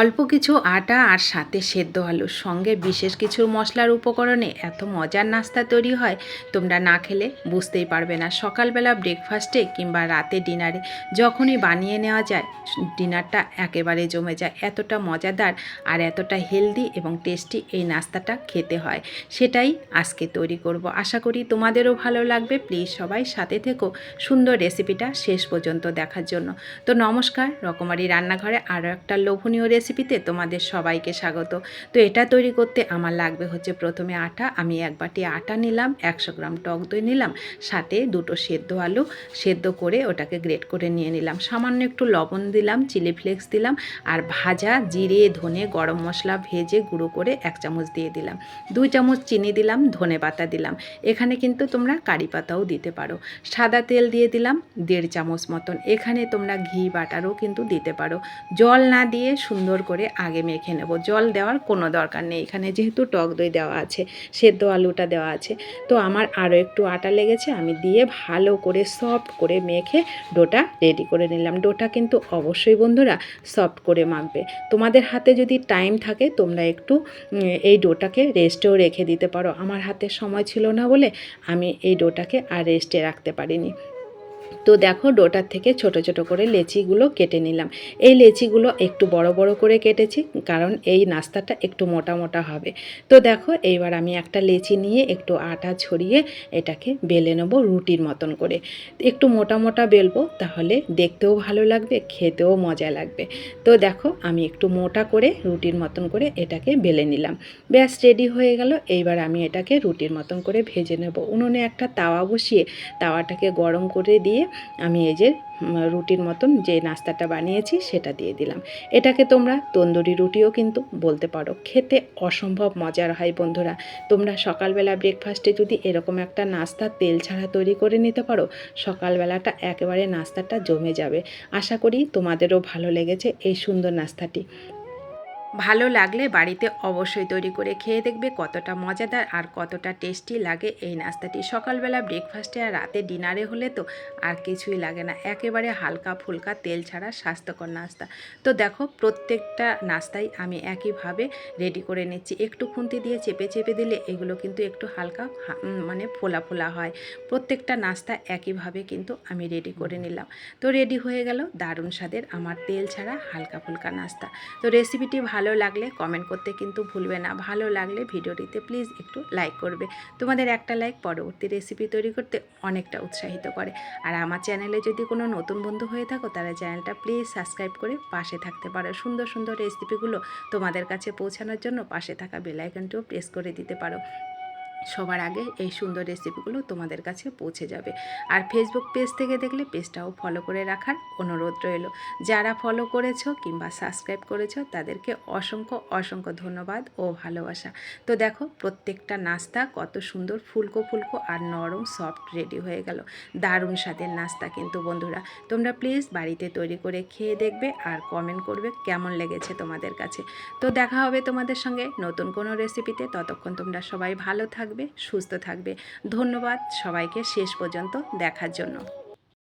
অল্প কিছু আটা আর সাথে সেদ্ধ আলুর সঙ্গে বিশেষ কিছু মশলার উপকরণে এত মজার নাস্তা তৈরি হয়, তোমরা না খেলে বুঝতেই পারবে না। সকালবেলা ব্রেকফাস্টে কিংবা রাতে ডিনারে যখনই বানিয়ে নেওয়া যায়, ডিনারটা একেবারে জমে যায়। এতটা মজাদার আর এতটা হেলদি এবং টেস্টি এই নাস্তাটা খেতে হয়, সেটাই আজকে তৈরি করব। আশা করি তোমাদেরও ভালো লাগবে। প্লিজ সবাই সাথে থেকো সুন্দর রেসিপিটা শেষ পর্যন্ত দেখার জন্য। তো নমস্কার, রকমারি রান্নাঘরে আরও একটা লোভনীয় রেসিপিতে তোমাদের সবাইকে স্বাগত। তো এটা তৈরি করতে আমার লাগবে হচ্ছে প্রথমে আটা। আমি এক বাটি আটা নিলাম, একশো গ্রাম টক দই নিলাম, সাথে দুটো সেদ্ধ আলু। সেদ্ধ করে ওটাকে গ্রেট করে নিয়ে নিলাম। সামান্য একটু লবণ দিলাম, চিলি ফ্লেক্স দিলাম, আর ভাজা জিরে, ধনে, গরম মশলা ভেজে গুঁড়ো করে এক চামচ দিয়ে দিলাম। দুই চামচ চিনি দিলাম, ধনে পাতা দিলাম। এখানে কিন্তু তোমরা কারি পাতাও দিতে পারো। সাদা তেল দিয়ে দিলাম, দেড় চামচ মতন। এখানে তোমরা ঘি, বাটারও কিন্তু দিতে পারো। জল না দিয়ে সুন্দর করে আগে মেখে নেব। জল দেওয়ার কোনো দরকার নেই। এখানে যেহেতু টক দই দেওয়া আছে, সেদ্ধ আলুটা দেওয়া আছে, তো আমার আরও একটু আটা লেগেছে, আমি দিয়ে ভালো করে সফট করে মেখে ডোটা রেডি করে নিলাম। ডোটা কিন্তু অবশ্যই বন্ধুরা সফট করে মাখবে। তোমাদের হাতে যদি টাইম থাকে, তোমরা একটু এই ডোটাকে রেস্টেও রেখে দিতে পারো। আমার হাতে সময় ছিল না বলে আমি এই ডোটাকে আর রেস্টে রাখতে পারিনি। তো দেখো ডোটার থেকে ছোট ছোট করে লেচিগুলো কেটে নিলাম। এই লেচিগুলো একটু বড় বড় করে কেটেছি, কারণ এই নাস্তাটা একটু মোটা মোটা হবে। তো দেখো এইবার আমি একটা লেচি নিয়ে একটু আটা ছড়িয়ে এটাকে বেলে নেব রুটির মতন করে। একটু মোটা মোটা বেলবো, তাহলে দেখতেও ভালো লাগবে, খেতেও মজা লাগবে। তো দেখো আমি একটু মোটা করে রুটির মতন করে এটাকে বেলে নিলাম। ব্যাস রেডি হয়ে গেল, এইবার আমি এটাকে রুটির মতন করে ভেজে নেব। উনুনে একটা তাওয়া বসিয়ে তাওয়াটাকে গরম করে দিয়ে আমি এই যে রুটির মতন যে নাস্তাটা বানিয়েছি সেটা দিয়ে দিলাম। এটাকে তোমরা তন্দুরি রুটিও কিন্তু বলতে পারো। খেতে অসম্ভব মজার হয় বন্ধুরা। তোমরা সকালবেলা ব্রেকফাস্টে যদি এরকম একটা নাস্তা তেল ছাড়া তৈরি করে নিতে পারো, সকালবেলাটা একেবারে নাস্তাটা জমে যাবে। আশা করি তোমাদেরও ভালো লেগেছে এই সুন্দর নাস্তাটি। ভালো লাগলে বাড়িতে অবশ্যই তৈরি করে খেয়ে দেখবে কতটা মজাদার আর কতটা টেস্টি লাগে এই নাস্তাটি। সকালবেলা ব্রেকফাস্টে আর রাতে ডিনারে হলে তো আর কিছুই লাগে না। একেবারে হালকা ফুলকা তেল ছাড়া স্বাস্থ্যকর নাস্তা। তো দেখো প্রত্যেকটা নাস্তাই আমি একইভাবে রেডি করে নিচ্ছি। একটু খুন্তি দিয়ে চেপে চেপে দিলে এগুলো কিন্তু একটু হালকা মানে ফোলা ফোলা হয়। প্রত্যেকটা নাস্তা একইভাবে কিন্তু আমি রেডি করে নিলাম। তো রেডি হয়ে গেল দারুণ স্বাদের আমার তেল ছাড়া হালকা ফুলকা নাস্তা। তো রেসিপিটি ভালো লাগলে কমেন্ট করতে কিন্তু ভুলবে না। ভালো লাগলে ভিডিওটিতে প্লিজ একটু লাইক করবে। তোমাদের একটা লাইক পরবর্তী রেসিপি তৈরি করতে অনেকটা উৎসাহিত করে। আর আমার চ্যানেলে যদি কোনো নতুন বন্ধু হয়ে থাকো, তারা চ্যানেলটা প্লিজ সাবস্ক্রাইব করে পাশে থাকতে পারো। সুন্দর সুন্দর রেসিপিগুলো তোমাদের কাছে পৌঁছানোর জন্য পাশে থাকা বেলাইকনটিও প্রেস করে দিতে পারো। সবার আগে এই সুন্দর রেসিপিগুলো তোমাদের কাছে পৌঁছে যাবে। আর ফেসবুক পেজ থেকে দেখলে পেজটাও ফলো করে রাখার অনুরোধ রইল। যারা ফলো করেছ কিংবা সাবস্ক্রাইব করেছ, তাদেরকে অসংখ্য অসংখ্য ধন্যবাদ ও ভালোবাসা। তো দেখো, প্রত্যেকটা নাস্তা কত সুন্দর ফুলকো ফুলকো আর নরম সফট রেডি হয়ে গেল। দারুণ স্বাদের নাস্তা কিন্তু বন্ধুরা। তোমরা প্লিজ বাড়িতে তৈরি করে খেয়ে দেখবে আর কমেন্ট করবে কেমন লেগেছে তোমাদের কাছে। তো দেখা হবে তোমাদের সঙ্গে নতুন কোনো রেসিপিতে ততক্ষণ তোমরা সবাই ভালো থাকবে সুস্থ থাকবে। ধন্যবাদ সবাইকে শেষ পর্যন্ত দেখার জন্য।